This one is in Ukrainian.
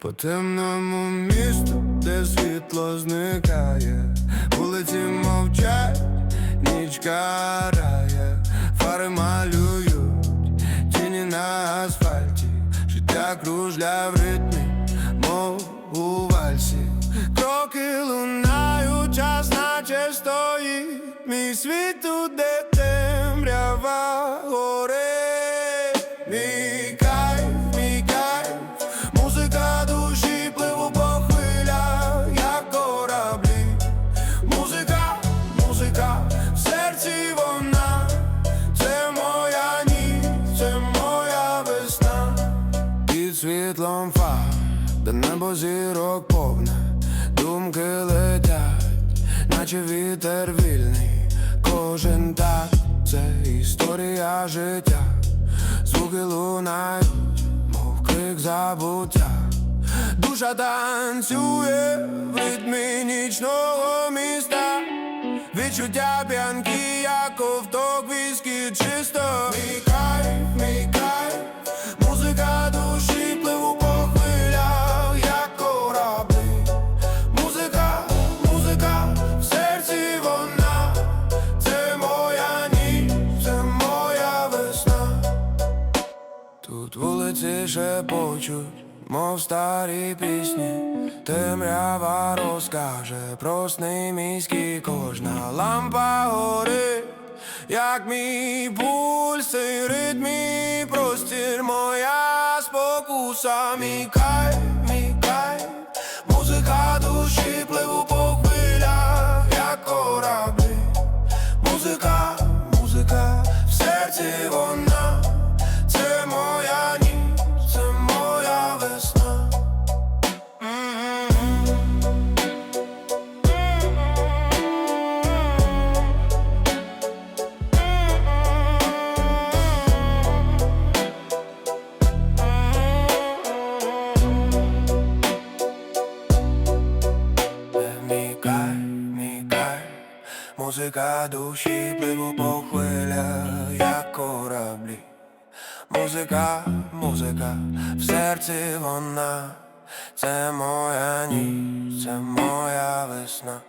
По темному місту, де світло зникає, вулиці мовчать, ніч карає, фари малюють, тіні на асфальті, життя кружля в ритмі, мов у вальсі. Кроки лунають, час наче стоїть, мій світ тут, світлом фар, де небо зірок повне, думки летять, наче вітер вільний, кожен так, це історія життя, звуки лунають, мов крик забуття. Душа танцює в ритмі нічного міста, відчуття п'янки, як ковток віскі чисто. Тут вулиці шепочуть, мов старі пісні, темрява розкаже про сни міські, кожна лампа горить, як мій пульс, і ритмі простір, моя спокуса, мій кайф, музика душі пливу по хвилях, як кораблі. Музика, музика, в серці вона, це моя ніч, це моя весна.